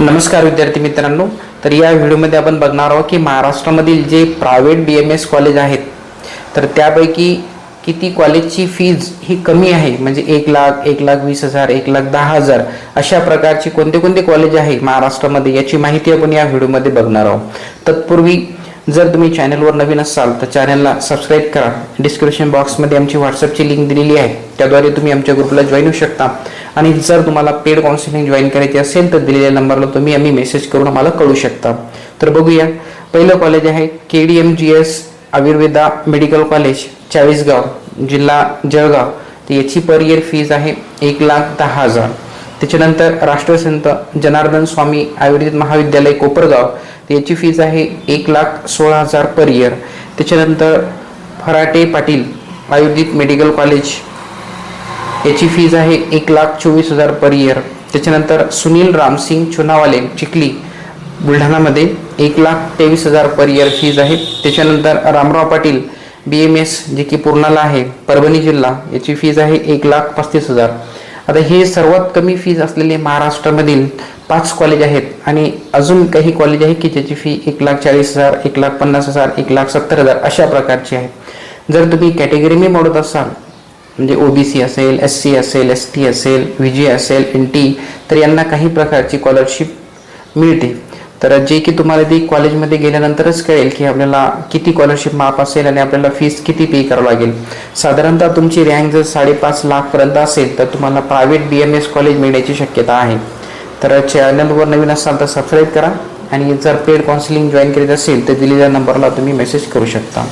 नमस्कार विद्यार्थी मित्रांनो. तर या व्हिडिओमध्ये आपण बघणार आहोत की महाराष्ट्रामधील जे private B M S college आहेत तर त्यापैकी किती कॉलेजची फीज ही कमी आहे? म्हणजे एक लाख एक लाख वीस हजार एक लाख दहा हजार अशा प्रकारची कोणते कोणते कॉलेज आहे महाराष्ट्रामध्ये? याची माहिती आपण या व्हिडिओमध्ये बघणार आहोत. तत्पूर्वी जर तुम्ही चॅनलवर नवीन असाल तर चॅनलला सबस्क्राईब करा. डिस्क्रिप्शन बॉक्समध्ये आमची व्हॉट्सअपची लिंक दिलेली आहे. त्याद्वारे तुम्ही आमच्या ग्रुपला जॉईन होऊ शकता. आणि जर तुम्हाला पेड काउन्सिलिंग जॉईन करायची असेल तर दिलेल्या नंबरला तुम्ही आम्ही मेसेज करून आम्हाला कळू शकता. तर बघूया. पहिलं कॉलेज आहे K D M G S Ayurveda medical college Chalisgaon जिल्हा जळगाव. तर याची पर इयर फीज आहे एक लाख दहा हजार. त्याच्यानंतर राष्ट्रसंत जनार्दन स्वामी आयुर्वेदिक महाविद्यालय कोपरगाव. त्याची फीज आहे एक लाख सोळा हजार पर इयर त्याच्यानंतर फराटे पाटील आयुर्वेदिक मेडिकल कॉलेज याची फीज आहे एक लाख चोवीस हजार पर इयर त्याच्यानंतर सुनील रामसिंग चुनावाले चिखली बुलढाणामध्ये एक लाख तेवीस हजार पर इयर फीज आहे त्याच्यानंतर Ramrao Patil B M S जे की पूर्णाला आहे परभणी जिल्हा याची फीज आहे एक लाख पस्तीस हजार. आता हे सर्वात कमी फीज असलेले महाराष्ट्रामधील पाच कॉलेज आहेत आणि अजून काही कॉलेज आहे की ज्याची फी एक लाख चाळीस हजार एक लाख पन्नास हजार एक लाख सत्तर हजार अशा प्रकारची आहे जर तुम्ही कॅटेगरीने मोडत असाल म्हणजे ओबीसी असेल एस सी असेल एस टी असेल व्ही जी असेल एन टी तर यांना काही प्रकारची स्कॉलरशिप मिळते. तर जे की तुम्हाला ती कॉलेजमध्ये गेल्यानंतरच कळेल की आपल्याला किती स्कॉलरशिप माफ असेल आणि आपल्याला फीस किती पे करावं लागेल. साधारणतः तुमची रँक जर साडेपाच लाखपर्यंत असेल तर तुम्हाला private B M S college मिळण्याची शक्यता आहे. तर चॅनलवर नवीन असाल तर सबस्क्राईब करा. आणि जर पेड काउन्सिलिंग जॉईन करीत असेल तर दिलेल्या नंबरला तुम्ही मेसेज करू शकता.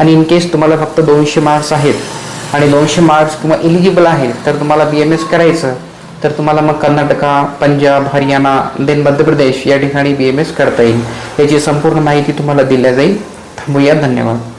आणि इन केस तुम्हाला फक्त दोनशे मार्क्स आहेत आणि दोनशे मार्क्स किंवा इलिजिबल आहे तर तुम्हाला बी एम एस करायचं. तर तुम्हाला मग कर्नाटका पंजाब हरियाणा देन मध्य प्रदेश या ठिकाणी बी एम एस करता येईल. याची संपूर्ण माहिती तुम्हाला दिल्या जाईल. थांबूया. धन्यवाद.